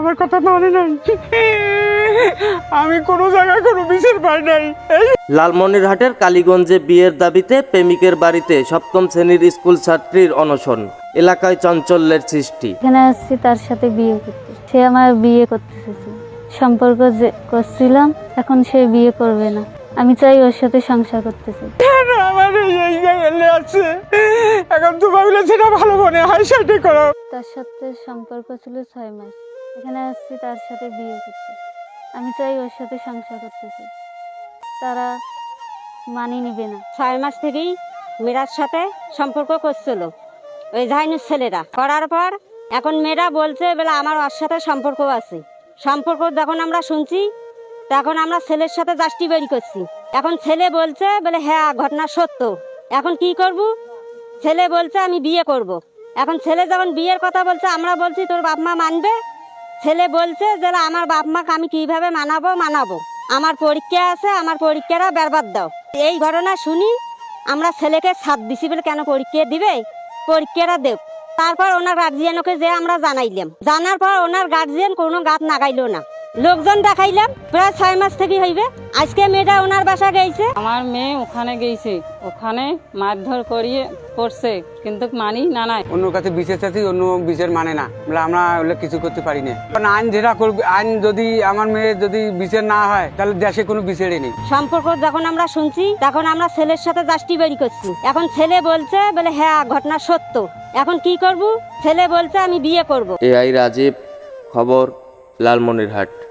আমার কথা মানে নাই। আমি কোনো জায়গায় কোনো বিচার পাই নাই। লালমনিরহাটের কালীগঞ্জে বিয়ের দাবিতে প্রেমিকের বাড়িতে সপ্তম শ্রেণির স্কুল ছাত্রীর অনশন এলাকায় চাঞ্চল্যের সৃষ্টি। এখানে আসছি তার সাথে বিয়ে করতে। সে আমার বিয়ে করতে চেয়েছে সম্পর্ক যে করছিলাম এখন সে বিয়ে করবে না। আমি চাই ওর সাথে সংসার করতে চাই কেন আমার এই এই জায়গায় আছে এখন তো ভাবলে সেটা ভালো মনে হয় সেটাই করো। তার সাথে সম্পর্ক ছিল ছয় মাস। এখানে আসছি, তার সাথে বিয়ে করতে। আমি চাই ওর সাথে সংসার করতে চাই তারা মানিয়ে নিবে না। ছয় মাস থেকেই মেয়েরার সাথে সম্পর্ক করছিল। ওই জাহিনুর ছেলেরা। করার পর এখন মেয়েরা বলছে, বলে, আমার ওর সাথে সম্পর্ক আছে। সম্পর্ক যখন আমরা শুনছি, তখন আমরা ছেলের সাথে জাস্টি বেরি করছি। এখন ছেলে বলছে, বলে হ্যাঁ ঘটনা সত্য। এখন কি করব? ছেলে বলছে, আমি বিয়ে করব। এখন ছেলে যখন বিয়ের কথা বলছে, আমরা বলছি, তোর বাপ মা মানবে? ছেলে বলছে যে আমার বাপ মাকে আমি কীভাবে মানাবো মানাবো। আমার পরীক্ষা আছে, আমার পরীক্ষাটা বেরবাদ দাও। এই ঘটনা শুনি আমরা ছেলেকে সাত দিছি বলে কেন পরীক্ষা দিবে? পরীক্ষাটা দেব তারপর ওনার গার্জিয়ানকে যে আমরা জানাইলাম। জানার পর ওনার গার্জিয়ান কোনো গাত নাগাইলো না। লোকজন দেখাইলাম প্রায় ছয় মাস থেকে হইবে। আজকে মেয়েটা ওনার বাসা গেছে। আমার মেয়ে ওখানে গেছে। ওখানে মারধর করিয়ে করছে কিন্তু মানি না নাই। অন্য কাছে বিশেষ আছে অন্য বিশেষ মানে না। বলে আমরা ওগুলো কিছু করতে পারি না। কারণ আইন যেটা করবে আইন যদি আমার মেয়ে যদি বিচার না হয় তাহলে দেশে কোনো বিচারই নেই। সম্পর্ক যখন আমরা শুনছি তখন আমরা ছেলের সাথে জাস্টি বেরি করছি। এখন ছেলে বলছে বলে হ্যাঁ ঘটনা সত্য। এখন কি করব? ছেলে বলছে আমি বিয়ে করব। এআই রাজীব খবর লালমনিরহাট।